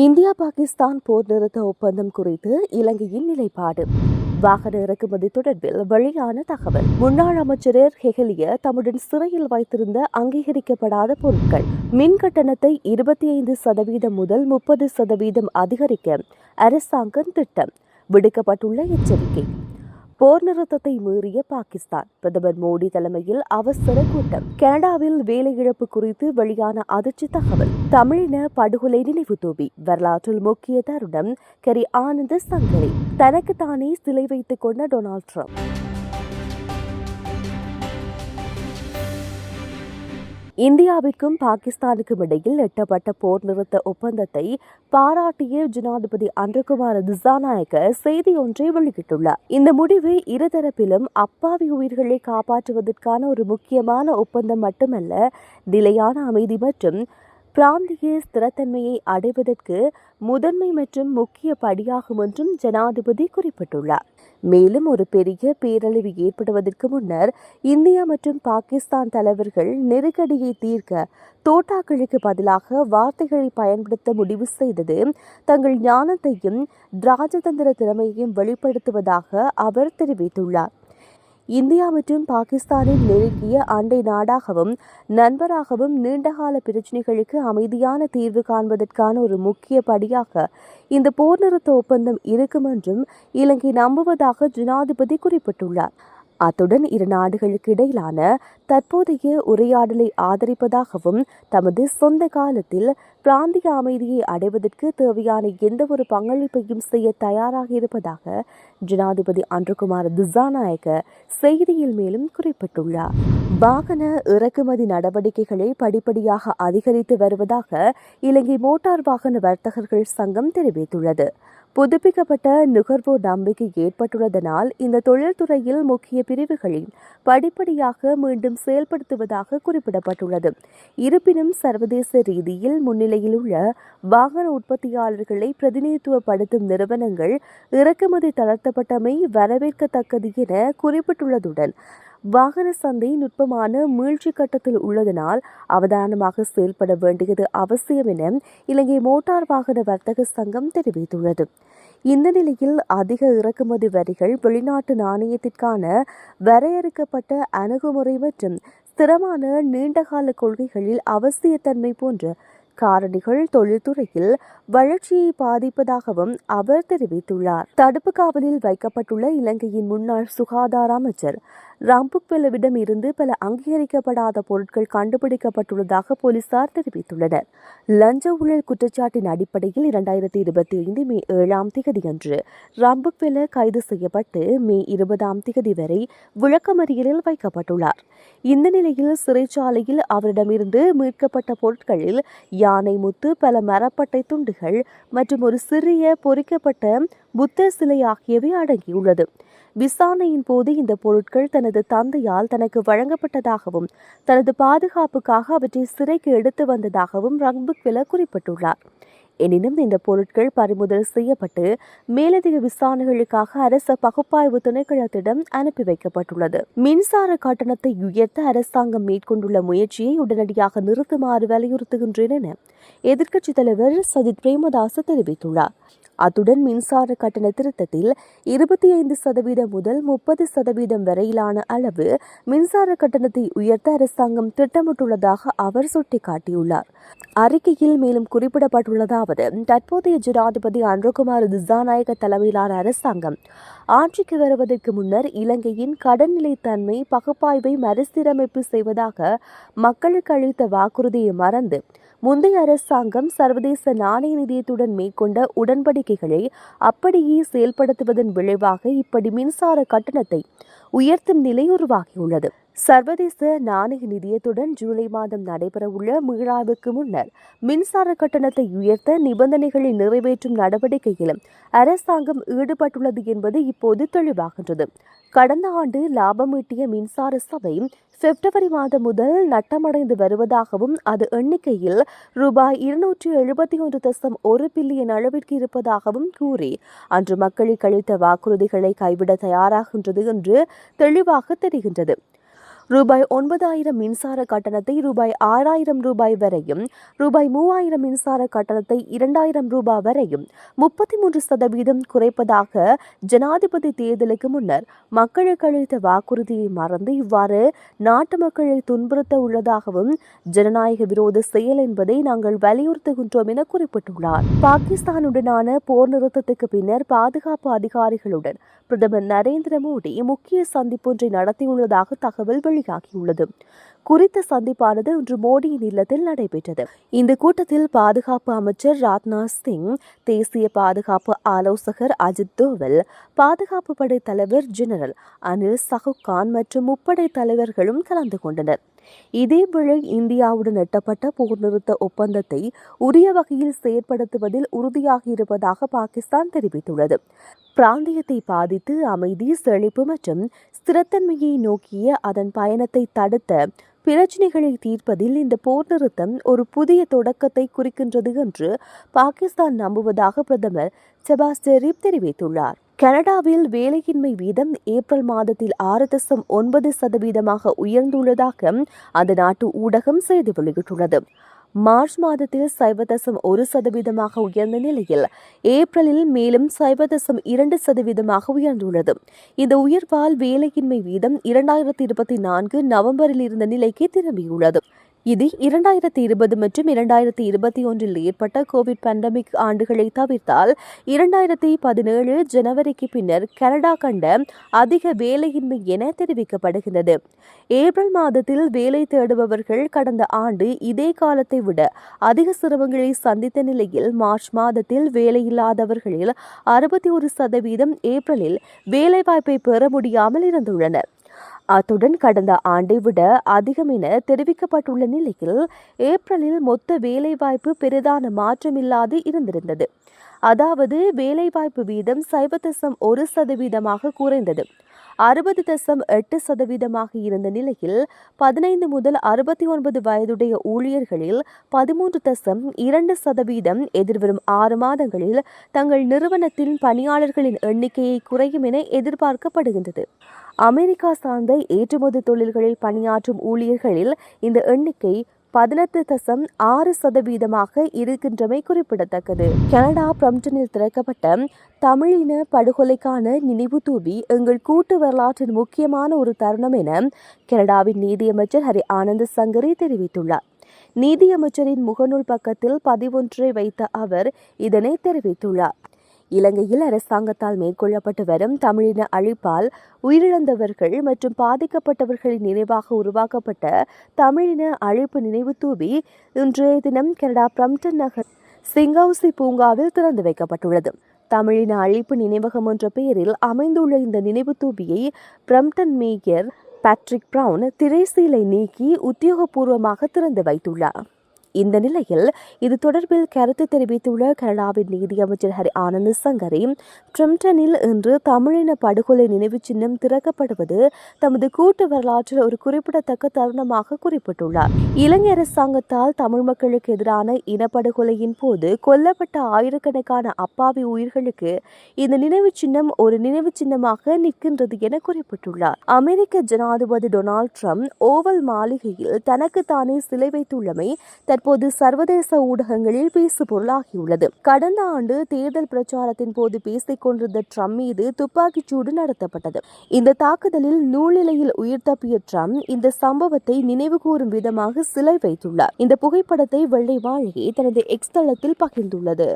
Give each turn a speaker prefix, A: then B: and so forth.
A: India Pakistan போர் நிறுத்த ஒப்பந்தம் குறித்து இலங்கையின் நிலைப்பாடு. வாகன இறக்குமதி தொடர்பில் வெளியான தகவல். முன்னாள் அமைச்சரர் ஹெகலிய தம்முடன் சிறையில் வைத்திருந்த அங்கீகரிக்கப்படாத பொருட்கள். மின் கட்டணத்தை இருபத்தி ஐந்து சதவீதம் முதல் முப்பது சதவீதம் அதிகரிக்க அரசாங்கம் திட்டம் விடுக்கப்பட்டுள்ள எச்சரிக்கை. போர் நிறுத்தத்தை மீறிய பாகிஸ்தான். பிரதமர் மோடி தலைமையில் அவசர கூட்டம். கனடாவில் வேலை இழப்பு குறித்து வெளியான அதிர்ச்சி தகவல். தமிழின படுகொலை நினைவு தூபி. வரலாற்றில் முக்கிய தருணம் கரி ஆனந்த சங்கரி. தனக்கு தானே சிலை வைத்துக் கொண்ட டொனால்ட் ட்ரம்ப். இந்தியாவிற்கும் பாகிஸ்தானுக்கும் இடையில் எட்டப்பட்ட போர் நிறுத்த ஒப்பந்தத்தை பாராட்டிய ஜனாதிபதி அன்றகுமார திசாநாயக்க செய்தி ஒன்றை வெளியிட்டுள்ளார். இந்த முடிவு இருதரப்பிலும் அப்பாவி உயிர்களை காப்பாற்றுவதற்கான ஒரு முக்கியமான ஒப்பந்தம் மட்டுமல்ல நிலையான அமைதி மற்றும் பிராந்திய ஸ்திரத்தன்மையை அடைவதற்கு முதன்மை மற்றும் முக்கிய படியாகும் என்றும் ஜனாதிபதி குறிப்பிட்டுள்ளார். மேலும் ஒரு பெரிய பேரழிவு ஏற்படுவதற்கு முன்னர் இந்தியா மற்றும் பாகிஸ்தான் தலைவர்கள் நெருக்கடியை தீர்க்க தோட்டாக்களுக்கு பதிலாக வார்த்தைகளை பயன்படுத்த முடிவு செய்தது தங்கள் ஞானத்தையும் ராஜதந்திர திறமையையும் வெளிப்படுத்துவதாக அவர் தெரிவித்துள்ளார். இந்தியா மற்றும் பாகிஸ்தானின் நெருங்கிய அண்டை நாடாகவும் நண்பராகவும் நீண்டகால பிரச்சினைகளுக்கு அமைதியான தீர்வு காண்பதற்கான ஒரு முக்கிய படியாக இந்த போர் நிறுத்த ஒப்பந்தம் இருக்கும் என்றும் இலங்கை நம்புவதாக ஜனாதிபதி குறிப்பிட்டுள்ளார். அத்துடன் இரு நாடுகளுக்கு இடையிலான தற்போதைய உரையாடலை ஆதரிப்பதாகவும் தமது சொந்த காலத்தில் பிராந்திய அமைதியை அடைவதற்கு தேவையான எந்த ஒரு பங்களிப்பையும் செய்ய தயாராக இருப்பதாக ஜனாதிபதி அன்றுகுமார் திசாநாயக்க செய்தியில் மேலும் குறிப்பிட்டுள்ளார். வாகன இறக்குமதி நடவடிக்கைகளை படிப்படியாக அதிகரித்து வருவதாக இலங்கை மோட்டார் வாகன வர்த்தகர்கள் சங்கம் தெரிவித்துள்ளது. புதுப்பிக்கப்பட்ட நுகர்வோர் நம்பிக்கை ஏற்பட்டுள்ளதனால் இந்த தொழில்துறையில் முக்கிய பிரிவுகளை படிப்படியாக மீண்டும் செயல்படுத்துவதாக குறிப்பிடப்பட்டுள்ளது. இருப்பினும் சர்வதேச ரீதியில் முன்னிலையில் உள்ள வாகன உற்பத்தியாளர்களை பிரதிநிதித்துவப்படுத்தும் நிறுவனங்கள் இறக்குமதி தளர்த்தப்பட்டமை வரவேற்கத்தக்கது என குறிப்பிட்டுள்ளதுடன் வாகன சந்தை நுட்பமான மீழ்ச்சி கட்டத்தில் உள்ளதனால் அவதானமாக செயல்பட வேண்டியது அவசியம் என இலங்கை மோட்டார் வாகன வர்த்தக சங்கம் தெரிவித்துள்ளது. இந்த நிலையில் அதிக இறக்குமதி வரிகள் வெளிநாட்டு நாணயத்திற்கான வரையறுக்கப்பட்ட அணுகுமுறை மற்றும் ஸ்திரமான நீண்டகால கொள்கைகளில் அவசியத்தன்மை போன்ற காரணிகள் தொழில்துறையில் வளர்ச்சியை பாதிப்பதாகவும் அவர் தெரிவித்துள்ளார். தடுப்பு காவலில் வைக்கப்பட்டுள்ள இலங்கையின் முன்னாள் சுகாதார அமைச்சர் ராம்புக்வெலவிடம் இருந்து பல அங்கீகரிக்கப்படாத பொருட்கள் கண்டுபிடிக்கப்பட்டுள்ளதாக போலீசார் தெரிவித்துள்ளனர். லஞ்ச ஊழல் குற்றச்சாட்டின் அடிப்படையில் இரண்டாயிரத்தி இருபத்தி ஐந்து மே ஏழாம் திகதியன்று ராம்புக்வெல கைது செய்யப்பட்டு மே இருபதாம் திகதி வரை விளக்கமறியலில் வைக்கப்பட்டுள்ளார். இந்த நிலையில் சிறைச்சாலையில் அவரிடமிருந்து மீட்கப்பட்ட பொருட்களில் யானை முத்து பல மரப்பட்டை துண்டுகள் மற்றும் ஒரு சிறிய பொறிக்கப்பட்ட புத்த சிலை ஆகியவை அடங்கியுள்ளது. விசாரணையின் போது இந்த பொருட்கள் தனது தந்தையால் தனக்கு வழங்கப்பட்டதாகவும் தனது பாதுகாப்புக்காக அவற்றை சிறைக்கு எடுத்து வந்ததாகவும் ரங்புக்வெல குறிப்பிட்டுள்ளார். எனினும் இந்த பொருட்கள் பறிமுதல் செய்யப்பட்டு மேலதிக விசாரணைகளுக்காக அரச பகுப்பாய்வு திணைக்களத்திடம் அனுப்பி வைக்கப்பட்டுள்ளது. மின்சார கட்டணத்தை உயர்த்த அரசாங்கம் மேற்கொண்டுள்ள முயற்சியை உடனடியாக நிறுத்துமாறு வலியுறுத்துகின்றேன் என எதிர்க்கட்சித் தலைவர் சஜித் பிரேமதாச தெரிவித்துள்ளார். அத்துடன் மின்சார கட்டண திருத்தத்தில் இருபத்தி ஐந்து சதவீதம் முதல் முப்பது சதவீதம் வரையிலான அளவு மின்சார கட்டணத்தை உயர்த்த அரசாங்கம் திட்டமிட்டுள்ளதாக அவர் சுட்டிக்காட்டியுள்ளார். அறிக்கையில் மேலும் குறிப்பிடப்பட்டுள்ளதாவது தற்போதைய ஜனாதிபதி அன்றகுமார் திசாநாயக தலைமையிலான அரசாங்கம் ஆட்சிக்கு வருவதற்கு முன்னர் இலங்கையின் கடன் நிலைத்தன்மை பகுப்பாய்வை மறுசீரமைப்பு செய்வதாக மக்களுக்கு அளித்த வாக்குறுதியை மறந்து முந்தைய அரசாங்கம் சர்வதேச நாணய நிதியத்துடன் மேற்கொண்ட உடன்படிக்கைகளை அப்படியே செயல்படுத்துவதன் விளைவாக இப்படி மின்சார கட்டணத்தை உயர்த்தும் நிலை உருவாகியுள்ளது. சர்வதேச நாணய நிதியத்துடன் ஜூலை மாதம் நடைபெறவுள்ள மீளாய்வுக்கு முன்னர் மின்சார கட்டணத்தை உயர்த்த நிபந்தனைகளை நிறைவேற்றும் நடவடிக்கையிலும் அரசாங்கம் ஈடுபட்டுள்ளது என்பது இப்போது தெளிவாகின்றது. கடந்த ஆண்டு லாபம் ஈட்டிய மின்சார சபை பிப்ரவரி மாதம் முதல் நட்டமடைந்து வருவதாகவும் அது எண்ணிக்கையில் ரூபாய் இருநூற்றி எழுபத்தி ஒன்று தசம் ஒரு பில்லியன் அளவிற்கு இருப்பதாகவும் கூறி அன்று மக்களுக்கு அளித்த வாக்குறுதிகளை கைவிட தயாராகின்றது என்று தெளிவாக தெரிகின்றது. ரூபாய் ஒன்பதாயிரம் மின்சார கட்டணத்தை ரூபாய் ஆறாயிரம் ரூபாய் வரையும் ரூபாய் மூவாயிரம் மின்சார கட்டணத்தை இரண்டாயிரம் ரூபாய் வரையும் முப்பத்தி மூன்று சதவீதம் குறைப்பதாக ஜனாதிபதி தேர்தலுக்கு முன்னர் மக்களுக்கு அளித்த வாக்குறுதியை மறந்து இவ்வாறு நாட்டு மக்களை துன்புறுத்த உள்ளதாகவும் ஜனநாயக விரோத செயல் என்பதை நாங்கள் வலியுறுத்துகின்றோம் என குறிப்பிட்டுள்ளார். பாகிஸ்தானுடனான போர் நிறுத்தத்துக்கு பின்னர் பாதுகாப்பு அதிகாரிகளுடன் பிரதமர் நரேந்திர மோடி முக்கிய சந்திப்பொன்றை நடத்தியுள்ளதாக தகவல் வெளியாகியுள்ளது குறித்த சந்திப்பானது இன்று மோடியின் இல்லத்தில் நடைபெற்றது. இந்த கூட்டத்தில் பாதுகாப்பு அமைச்சர் ராஜ்நாத் சிங் தேசிய பாதுகாப்பு ஆலோசகர் அஜித் தோவல் பாதுகாப்பு படை தலைவர் ஜெனரல் அனில் சஹுகான் மற்றும் முப்படை தலைவர்களும் கலந்து கொண்டனர். இதேவேளை இந்தியாவுடன் எட்டப்பட்ட போர் நிறுத்த ஒப்பந்தத்தை உரிய வகையில் செயற்படுத்துவதில் உறுதியாக இருப்பதாக பாகிஸ்தான் தெரிவித்துள்ளது. பிராந்தியத்தை பாதித்து அமைதி செழிப்பு மற்றும் ஸ்திரத்தன்மையை நோக்கிய அதன் பயணத்தை தடுத்த பிரச்சினைகளை தீர்ப்பதில் இந்த போர் நிறுத்தம் ஒரு புதிய தொடக்கத்தை குறிக்கின்றது என்று பாகிஸ்தான் நம்புவதாக பிரதமர் செபாஸ் தெரிவித்துள்ளார். கனடாவில் வேலையின்மை வீதம் ஏப்ரல் மாதத்தில் ஆறு தசம் ஒன்பது சதவீதமாக உயர்ந்துள்ளதாக அந்த நாட்டு ஊடகம் செய்தி வெளியிட்டுள்ளது. மார்ச் மாதத்தில் சைவதசம் ஒரு சதவீதமாக உயர்ந்த நிலையில். ஏப்ரலில் மேலும் சைவதசம் இரண்டு சதவீதமாக உயர்ந்துள்ளது. இந்த உயர்வால் வேலையின்மை வீதம் இரண்டாயிரத்தி இருபத்தி நான்கு நவம்பரில் இருந்த நிலைக்கு திரும்பியுள்ளது. இது இரண்டாயிரத்தி இருபது மற்றும் இரண்டாயிரத்தி இருபத்தி ஒன்றில் ஏற்பட்ட கோவிட் பேண்டமிக் ஆண்டுகளை தவிர்த்தால் இரண்டாயிரத்தி பதினேழு ஜனவரிக்கு பின்னர் கனடா கண்ட அதிக வேலையின்மை என தெரிவிக்கப்படுகிறது ஏப்ரல் மாதத்தில் வேலை தேடுபவர்கள் கடந்த ஆண்டு இதே காலத்தை விட அதிக சிரமங்களை சந்தித்த நிலையில் மார்ச் மாதத்தில் வேலையில்லாதவர்களில் அறுபத்தி ஒரு சதவீதம் ஏப்ரலில் வேலைவாய்ப்பை பெற முடியாமல் இருந்துள்ளனர். அத்துடன் கடந்த ஆண்டை விட அதிகம் என தெரிவிக்கப்பட்டுள்ள நிலையில் ஏப்ரலில் மொத்த வேலைவாய்ப்பு பெரிதான மாற்றமில்லாது இருந்திருந்தது. அதாவது வேலைவாய்ப்பு வீதம் சைவ தசம் ஒரு சதவீதமாக குறைந்தது. அறுபது தசம் எட்டு சதவீதமாக இருந்த நிலையில் பதினைந்து முதல் அறுபத்தி ஒன்பது வயதுடைய ஊழியர்களில் பதிமூன்று தசம் இரண்டு சதவீதம் எதிர்வரும் ஆறு மாதங்களில் தங்கள் நிறுவனத்தின் பணியாளர்களின் எண்ணிக்கையை குறையும் என எதிர்பார்க்கப்படுகின்றது. அமெரிக்கா சார்ந்த ஏற்றுமதி தொழில்களில் பணியாற்றும் ஊழியர்களில் இந்த எண்ணிக்கை பதினெட்டு தசம் ஆறு சதவீதமாக இருக்கின்றமை குறிப்பிடத்தக்கது. கனடா பிரம்டனில் திறக்கப்பட்ட தமிழின படுகொலைக்கான நினைவு தூவி எங்கள் கூட்டு வரலாற்றின் முக்கியமான ஒரு தருணம் என கனடாவின் நீதியமைச்சர் ஹரி ஆனந்த் சங்கரி தெரிவித்துள்ளார். நீதியமைச்சரின் முகநூல் பக்கத்தில் பதிவொன்றை வைத்த அவர் இதனை தெரிவித்துள்ளார். இலங்கையில் அரசாங்கத்தால் மேற்கொள்ளப்பட்டு வரும் தமிழின அழிப்பால் உயிரிழந்தவர்கள் மற்றும் பாதிக்கப்பட்டவர்களின் நினைவாக உருவாக்கப்பட்ட தமிழின அழிப்பு நினைவு தூபி இன்றைய தினம் கனடா பிரம்டன் நகர் சிங்கவுசி பூங்காவில் திறந்து வைக்கப்பட்டுள்ளது. தமிழின அழிப்பு நினைவகம் என்ற பெயரில் அமைந்துள்ள இந்த நினைவு தூபியை பிரம்டன் மேயர் பேட்ரிக் பிரவுன் திரைசீலை நீக்கி உத்தியோகபூர்வமாக திறந்து வைத்துள்ளார். இந்த நிலையில் இது தொடர்பில் கருத்து தெரிவித்துள்ள கனடாவின் நீதியமைச்சர் ஹரி ஆனந்த் சங்கரி ட்ரிம்டனில் இன்று தமிழின படுகொலை நினைவு சின்னம் திறக்கப்படுவது தமது கூட்டு வரலாற்றில் ஒரு குறிப்பிடத்தக்க தருணமாக குறிப்பிட்டுள்ளார். இலங்கை அரசாங்கத்தால் தமிழ் மக்களுக்கு எதிரான இனப்படுகொலையின் போது கொல்லப்பட்ட ஆயிரக்கணக்கான அப்பாவி உயிர்களுக்கு இந்த நினைவு சின்னம் ஒரு நினைவு சின்னமாக நிற்கின்றது என குறிப்பிட்டுள்ளார். அமெரிக்க ஜனாதிபதி டொனால்ட் ட்ரம்ப் ஓவல் மாளிகையில் தனக்கு தானே சிலை வைத்துள்ளமை தற்போது சர்வதேச ஊடகங்களில் பேசு பொருளாகியுள்ளது கடந்த ஆண்டு தேர்தல் பிரச்சாரத்தின் போது பேசிக் கொண்டிருந்த ட்ரம்ப் மீது துப்பாக்கிச் சூடு நடத்தப்பட்டது. இந்த தாக்குதலில் நூலிலையில் உயிர் தப்பிய ட்ரம்ப் இந்த சம்பவத்தை நினைவுகூரும் விதமாக சிலை வைத்துள்ளார். இந்த புகைப்படத்தை வெள்ளை மாளிகை தனது எக்ஸ் தளத்தில் பகிர்ந்துள்ளது.